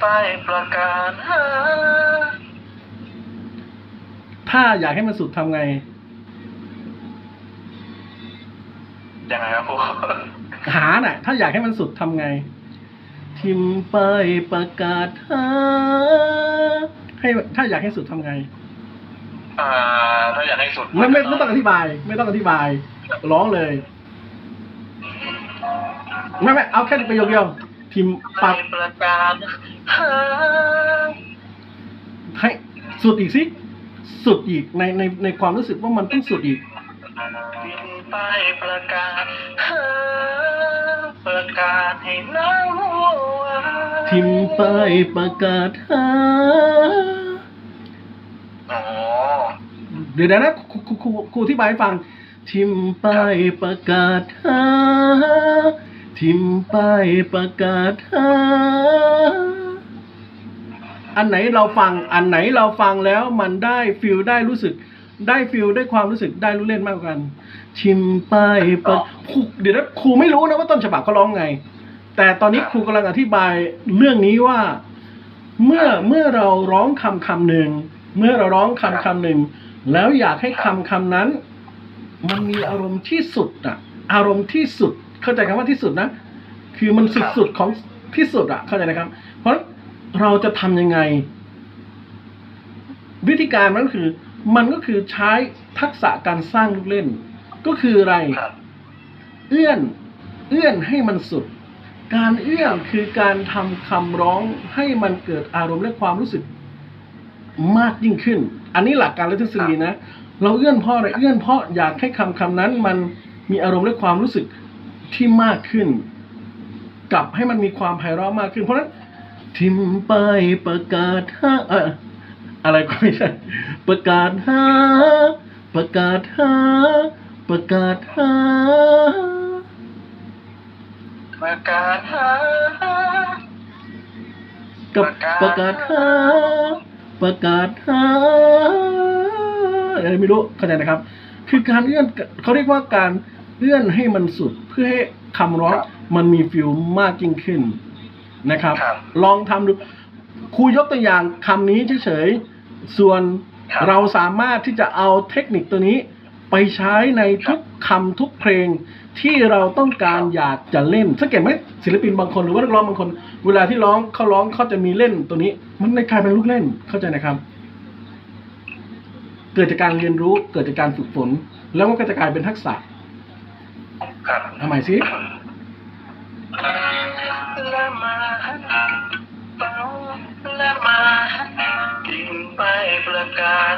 ไปประกาศหาถ้าอยากให้มันสุดทำไง ยังไงครับครูหาน่ะ ถ้าอยากให้มันสุดทำไง ทิมป้ายประกาศหาให้ถ้าอยากให้สุดทำไง อ่า ถ้าอยากให้สุดไม่ไม่ไม่ต้องอธิบาย ไม่ต้องอธิบาย ร้องเลย ไม่ไม่เอาแค่ประโยคเดียว ทิมไปปักประกาศหาให้สุดอีกสิสุดอีกในในในความรู้สึกว่ามันต้องสุดอีกบินไปประกาศหาประกาศให้น้องรู้ว่าทิมป้ายประกาศหาอ๋อเดี๋ยวนะครูครูครูครูอธิบายให้ฟัง ทิมป้ายประกาศหา ทิมป้ายประกาศหาอันไหนเราฟังอันไหนเราฟังแล้วมันได้ฟิลได้รู้สึก ได้ฟิลได้ความรู้สึกได้รู้เล่นมากกว่ากันทิมป้ายประเดี๋ยวนะครูไม่รู้นะว่าต้นฉบับเขาร้องไง แต่ตอนนี้ครูกำลังอธิบายเรื่องนี้ว่า เมื่อเมื่อเราร้องคำคำหนึ่งเมื่อเราร้องคำคำหนึ่งแล้วอยากให้คำคำนั้น มันมีอารมณ์ที่สุดอะอารมณ์ที่สุด เข้าใจคำว่าที่สุดนะ คือมันสุดสุดของที่สุดอะเข้าใจนะครับ เพราะเราจะทำยังไง วิธีการมันก็คือ มันก็คือใช้ทักษะการสร้างลูกเล่น ก็คืออะไรครับเอื้อน เอื้อนให้มันสุด การเอื้อนคือการทำคำร้องให้มันเกิดอารมณ์และความรู้สึกมากยิ่งขึ้น อันนี้หลักการและทฤษฎีนะ เราเอื้อนเพ่ออะไร เอื้อนเพราะอยากให้คำคำนั้นมันมีอารมณ์และความรู้สึก ที่มากขึ้น กลับให้มันมีความไพเราะมากขึ้น เพราะฉะนั้นทิมไปายประกาศหาเอ่ออะไรก็ไม่ใช่ประกาศหาประกาศหาประกาศหาประกาศหากับประกาศหาประกาศหาอะไรไม่รู้เข้าใจนะครับ คือการเอื้อนเขาเรียกว่าการ เอื้อนให้มันสุดเพื่อให้คำร้องมันมีฟิลมากยิ่งขึ้นนะครับครับลองทำดูครูยกตัวอย่างคำนี้เฉยๆส่วนครับเราสามารถที่จะเอาเทคนิคตัวนี้ไปใช้ในทุกคำทุกเพลงที่เราต้องการอยากจะเล่นสังเกตไหมศิลปินบางคนหรือว่านักร้องบางคน เวลาที่ร้องเขาร้องเขาจะมีเล่นตัวนี้ มันในกลายเป็นลูกเล่นเข้าใจนะครับ เกิดจากการเรียนรู้เกิดจากการฝึกฝน แล้วมันก็จะกลายเป็นทักษะ ครับทำไมสิละมาเป้าละมากินไปประกาศ